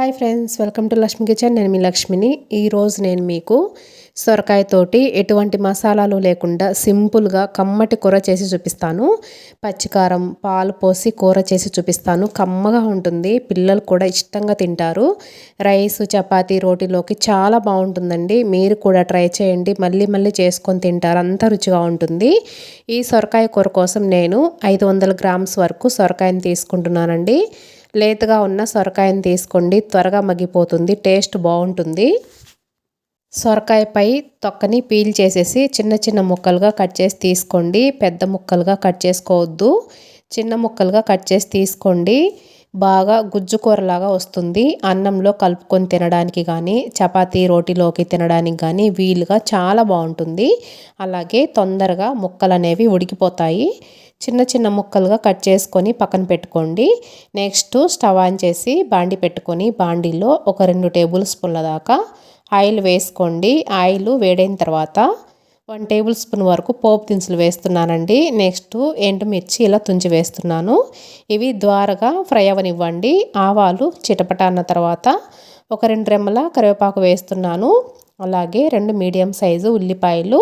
Hi friends welcome to Lakshmi kitchen నేను మీ లక్ష్మిని. ఈరోజు నేను మీకు సొరకాయతోటి ఎటువంటి మసాలాలు లేకుండా సింపుల్గా కమ్మటి కూర చేసి చూపిస్తాను. పచ్చికారం పాలు పోసి కూర చేసి చూపిస్తాను. కమ్మగా ఉంటుంది. పిల్లలు కూడా ఇష్టంగా తింటారు. రైస్ చపాతి రోటీలోకి చాలా బాగుంటుందండి. మీరు కూడా ట్రై చేయండి. మళ్ళీ మళ్ళీ చేసుకొని తింటారు. అంత రుచిగా ఉంటుంది. ఈ సొరకాయ కూర కోసం నేను ఐదు వందల గ్రామ్స్ వరకు సొరకాయని తీసుకుంటున్నానండి. లేతగా ఉన్న సొరకాయని తీసుకోండి. త్వరగా మగ్గిపోతుంది. టేస్ట్ బాగుంటుంది. సొరకాయపై తొక్కని పీల్ చేసేసి చిన్న చిన్న ముక్కలుగా కట్ చేసి తీసుకోండి. పెద్ద ముక్కలుగా కట్ చేసుకోవద్దు. చిన్న ముక్కలుగా కట్ చేసి తీసుకోండి. బాగా గుజ్జుకూరలాగా వస్తుంది. అన్నంలో కలుపుకొని తినడానికి కానీ చపాతీ రోటీలోకి తినడానికి కానీ వీలుగా చాలా బాగుంటుంది. అలాగే తొందరగా ముక్కలు అనేవి ఉడికిపోతాయి. చిన్న చిన్న ముక్కలుగా కట్ చేసుకొని పక్కన పెట్టుకోండి. నెక్స్ట్ స్టవ్ ఆన్ చేసి బాండి పెట్టుకొని బాండీలో ఒక రెండు టేబుల్ స్పూన్ల దాకా ఆయిల్ వేసుకోండి. ఆయిల్ వేడైన తర్వాత వన్ టేబుల్ స్పూన్ వరకు పోపు దినుసులు వేస్తున్నానండి. నెక్స్ట్ ఎండుమిర్చి ఇలా తుంచి వేస్తున్నాను. ఇవి ద్వారగా ఫ్రై అవనివ్వండి. ఆవాలు చిటపట అన్న తర్వాత ఒక రెండు రెమ్మల కరివేపాకు వేస్తున్నాను. అలాగే రెండు మీడియం సైజు ఉల్లిపాయలు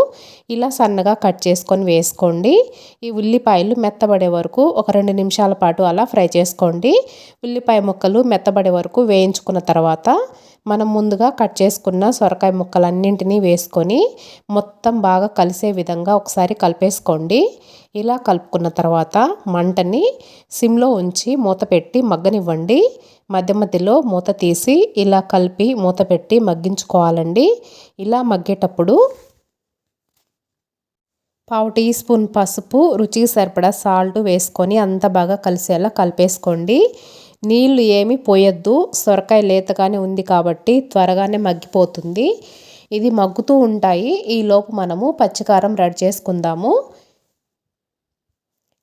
ఇలా సన్నగా కట్ చేసుకొని వేసుకోండి. ఈ ఉల్లిపాయలు మెత్తబడే వరకు ఒక రెండు నిమిషాల పాటు అలా ఫ్రై చేసుకోండి. ఉల్లిపాయ ముక్కలు మెత్తబడే వరకు వేయించుకున్న తర్వాత మనం ముందుగా కట్ చేసుకున్న సొరకాయ ముక్కలన్నింటినీ వేసుకొని మొత్తం బాగా కలిసే విధంగా ఒకసారి కలిపేసుకోండి. ఇలా కలుపుకున్న తర్వాత మంటని సిమ్లో ఉంచి మూత పెట్టి మగ్గనివ్వండి. మధ్య మధ్యలో మూత తీసి ఇలా కలిపి మూత పెట్టి మగ్గించుకోవాలండి. ఇలా మగ్గేటప్పుడు పావు టీ స్పూన్ పసుపు రుచికి సరిపడా సాల్ట్ వేసుకొని అంత బాగా కలిసేలా కలిపేసుకోండి. నీళ్ళు ఏమి పోయొద్దు. సొరకాయ లేతగానే ఉంది కాబట్టి త్వరగానే మగ్గిపోతుంది. ఇది మగ్గుతూ ఉంటాయి. ఈలోపు మనము పచ్చికారం రెడీ చేసుకుందాము.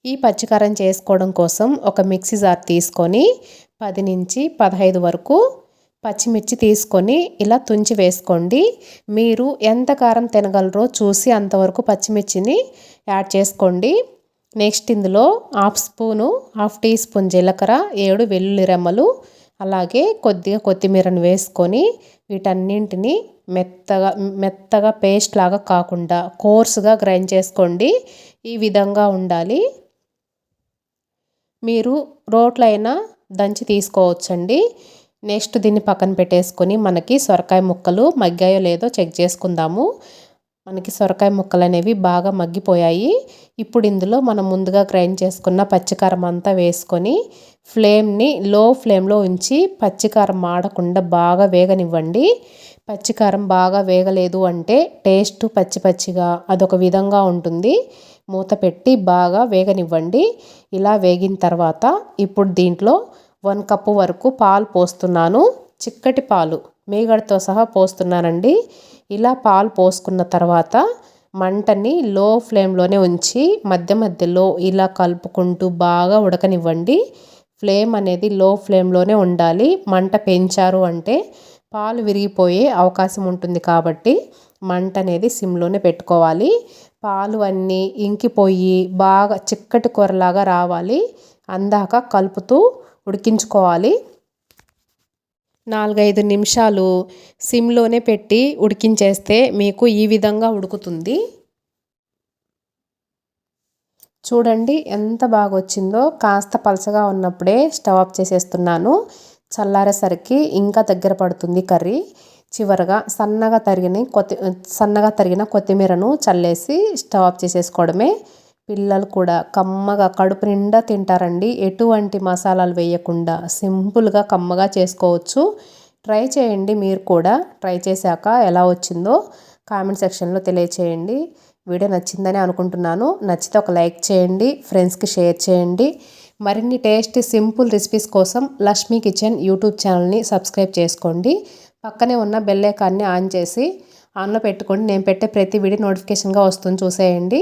ఈ పచ్చికారం చేసుకోవడం కోసం ఒక మిక్సీ జార్ తీసుకొని పది నుంచి పదహైదు వరకు పచ్చిమిర్చి తీసుకొని ఇలా తుంచి వేసుకోండి. మీరు ఎంత కారం తినగలరో చూసి అంతవరకు పచ్చిమిర్చిని యాడ్ చేసుకోండి. నెక్స్ట్ ఇందులో half spoon half teaspoon జీలకర్ర ఏడు వెల్లుల్లి రెమ్మలు అలాగే కొద్దిగా కొత్తిమీరను వేసుకొని వీటన్నింటిని మెత్తగా మెత్తగా పేస్ట్ లాగా కాకుండా కోర్సుగా గ్రైండ్ చేసుకోండి. ఈ విధంగా ఉండాలి. మీరు రోట్లైనా దంచి తీసుకోవచ్చండి. నెక్స్ట్ దీన్ని పక్కన పెట్టేసుకొని మనకి సొరకాయ ముక్కలు మగ్గాయో లేదో చెక్ చేసుకుందాము. మనకి సొరకాయ ముక్కలు అనేవి బాగా మగ్గిపోయాయి. ఇప్పుడు ఇందులో మనం ముందుగా గ్రైండ్ చేసుకున్న పచ్చికారం అంతా వేసుకొని ఫ్లేమ్ని లో ఫ్లేమ్లో ఉంచి పచ్చికారం మాడకుండా బాగా వేగనివ్వండి. పచ్చికారం బాగా వేగలేదు అంటే టేస్ట్ పచ్చి పచ్చిగా అదొక విధంగా ఉంటుంది. మూత పెట్టి బాగా వేగనివ్వండి. ఇలా వేగిన తర్వాత ఇప్పుడు దీంట్లో వన్ కప్పు వరకు పాలు పోస్తున్నాను. చిక్కటి పాలు మీగడతో సహా పోస్తున్నానండి. ఇలా పాలు పోసుకున్న తర్వాత మంటని లో ఫ్లేమ్లోనే ఉంచి మధ్య మధ్యలో ఇలా కలుపుకుంటూ బాగా ఉడకనివ్వండి. ఫ్లేమ్ అనేది లో ఫ్లేమ్లోనే ఉండాలి. మంట పెంచారు అంటే పాలు విరిగిపోయే అవకాశం ఉంటుంది కాబట్టి మంట అనేది సిమ్లోనే పెట్టుకోవాలి. పాలు అన్నీ ఇంకిపోయి బాగా చిక్కటి కూరలాగా రావాలి. అందాక కలుపుతూ ఉడికించుకోవాలి. నాలుగైదు నిమిషాలు సిమ్లోనే పెట్టి ఉడికించేస్తే మీకు ఈ విధంగా ఉడుకుతుంది. చూడండి ఎంత బాగా వచ్చిందో కాస్త పలసగా ఉన్నప్పుడే స్టవ్ ఆఫ్ చేసేస్తున్నాను. చల్లారేసరికి ఇంకా దగ్గర పడుతుంది కర్రీ. చివరగా సన్నగా తరిగిన కొత్తి సన్నగా తరిగిన కొత్తిమీరను చల్లేసి స్టవ్ ఆఫ్ చేసేసుకోవడమే. పిల్లలు కూడా కమ్మగా కడుపు నిండా తింటారండి. ఎటువంటి మసాలాలు వేయకుండా సింపుల్గా కమ్మగా చేసుకోవచ్చు. ట్రై చేయండి మీరు కూడా. ట్రై చేశాక ఎలా వచ్చిందో కామెంట్ సెక్షన్లో తెలియచేయండి. వీడియో నచ్చిందని అనుకుంటున్నాను. నచ్చితే ఒక లైక్ చేయండి ఫ్రెండ్స్కి షేర్ చేయండి. మరిన్ని టేస్టీ సింపుల్ రెసిపీస్ కోసం లక్ష్మీ కిచెన్ యూట్యూబ్ ఛానల్ని సబ్స్క్రైబ్ చేసుకోండి. పక్కనే ఉన్న బెల్ ఐకాన్ని ఆన్ చేసి ఆన్లో పెట్టుకోండి. నేను పెట్టే ప్రతి వీడియో నోటిఫికేషన్గా వస్తుంది. చూసేయండి.